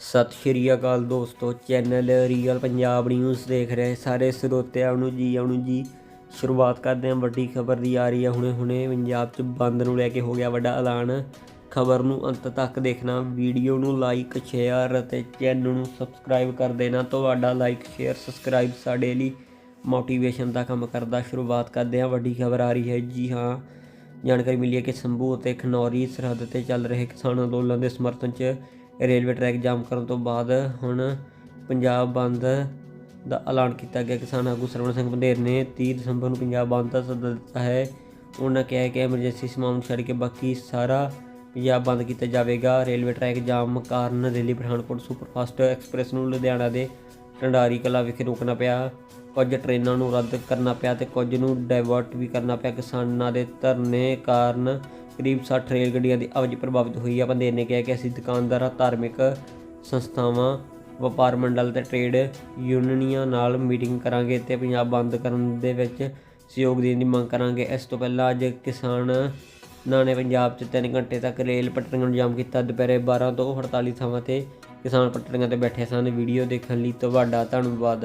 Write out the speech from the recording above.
ਸਤਿ ਸ਼੍ਰੀ ਅਕਾਲ ਦੋਸਤੋ, channel real Punjab news ਦੇਖ ਰਹੇ ਸਾਰੇ ਸਰੋਤਿਆਂ ਨੂੰ ਜੀ, ਆਉਣ ਜੀ। ਸ਼ੁਰੂਆਤ ਕਰਦੇ ਹਾਂ ਵੱਡੀ ਖਬਰ ਦੀ ਆ ਰਹੀ ਹੈ। ਹੁਣੇ ਹੁਣੇ ਪੰਜਾਬ 'ਚ ਬੰਦ ਨੂੰ ਲੈ ਕੇ ਹੋ ਗਿਆ ਵੱਡਾ ਐਲਾਨ। ਖਬਰ ਨੂੰ ਅੰਤ ਤੱਕ ਦੇਖਣਾ, ਵੀਡੀਓ ਨੂੰ ਲਾਈਕ ਸ਼ੇਅਰ ਅਤੇ ਚੈਨਲ ਨੂੰ ਸਬਸਕ੍ਰਾਈਬ ਕਰ ਦੇਣਾ। ਤੁਹਾਡਾ ਲਾਈਕ ਸ਼ੇਅਰ ਸਬਸਕ੍ਰਾਈਬ ਸਾਡੇ ਲਈ ਮੋਟੀਵੇਸ਼ਨ ਦਾ ਕੰਮ ਕਰਦਾ। ਸ਼ੁਰੂਆਤ ਕਰਦੇ ਹਾਂ, ਵੱਡੀ ਖਬਰ ਆ ਰਹੀ ਹੈ। ਜੀ ਹਾਂ, ਜਾਣਕਾਰੀ ਮਿਲੀ ਹੈ ਕਿ ਸੰਭੂ ਅਤੇ ਖਨੌਰੀ ਸਰਹੱਦ ਤੇ ਚੱਲ ਰਹੇ ਕਿਸਾਨ ਅੰਦੋਲਨ ਦੇ ਸਮਰਥਨ 'ਚ ਰੇਲਵੇ ਟਰੈਕ ਜਾਮ ਕਰਨ ਤੋਂ ਬਾਅਦ ਹੁਣ ਪੰਜਾਬ ਬੰਦ ਦਾ ਐਲਾਨ ਕੀਤਾ ਗਿਆ। ਕਿਸਾਨ ਆਗੂ ਸਰਵਣ ਸਿੰਘ ਬੰਦੇਰ ਨੇ 30 ਦਸੰਬਰ ਨੂੰ ਪੰਜਾਬ ਬੰਦ ਦਾ ਸੱਦਾ ਦਿੱਤਾ ਹੈ। ਉਹਨਾਂ ਕਿਹਾ ਕਿ ਐਮਰਜੈਂਸੀ ਸੇਵਾਵਾਂ ਨੂੰ ਛੱਡ ਕੇ ਬਾਕੀ ਸਾਰਾ ਪੰਜਾਬ ਬੰਦ ਕੀਤਾ ਜਾਵੇਗਾ। ਰੇਲਵੇ ਟਰੈਕ ਜਾਮ ਕਾਰਨ ਦਿੱਲੀ, ਪਠਾਨਕੋਟ ਸੁਪਰਫਾਸਟ ਐਕਸਪ੍ਰੈਸ ਨੂੰ ਲੁਧਿਆਣਾ ਦੇ ਢੰਡਾਰੀ ਕਲਾ ਵਿਖੇ ਰੋਕਣਾ ਪਿਆ। ਕੁਝ ਟ੍ਰੇਨਾਂ ਨੂੰ ਰੱਦ ਕਰਨਾ ਪਿਆ ਤੇ ਕੁਝ ਨੂੰ ਡਾਇਵਰਟ ਵੀ ਕਰਨਾ ਪਿਆ। ਕਿਸਾਨਾਂ ਦੇ ਧਰਨੇ ਕਾਰਨ ਕਰੀਬ 60 ਰੇਲ ਗੱਡੀਆਂ ਦੀ ਆਵਾਜਾਈ ਪ੍ਰਭਾਵਿਤ ਹੋਈ ਹੈ ਬੰਦੇ ਨੇ ਕਿਹਾ ਕਿ ਅਸੀਂ ਦੁਕਾਨਦਾਰਾਂ, ਧਾਰਮਿਕ ਸੰਸਥਾਵਾਂ, ਵਪਾਰ ਮੰਡਲ ਤੇ ਟ੍ਰੇਡ ਯੂਨੀਅਨਾਂ ਨਾਲ ਮੀਟਿੰਗ ਕਰਾਂਗੇ ਤੇ ਪੰਜਾਬ ਬੰਦ ਕਰਨ ਦੇ ਵਿੱਚ ਸਹਿਯੋਗ ਦੇਣ ਦੀ ਮੰਗ ਕਰਾਂਗੇ। ਇਸ ਤੋਂ ਪਹਿਲਾਂ ਅੱਜ ਕਿਸਾਨਾਂ ਨੇ ਪੰਜਾਬ 'ਚ 3 ਘੰਟੇ ਤੱਕ ਰੇਲ ਪਟੜੀਆਂ ਨੂੰ ਜਾਮ ਕੀਤਾ। ਦੁਪਹਿਰੇ 12 ਤੋਂ 48 ਥਾਵਾਂ ਤੇ ਕਿਸਾਨ ਪਟੜੀਆਂ ਤੇ ਬੈਠੇ ਸਨ। ਵੀਡੀਓ ਦੇਖਣ ਲਈ ਤੁਹਾਡਾ ਧੰਨਵਾਦ।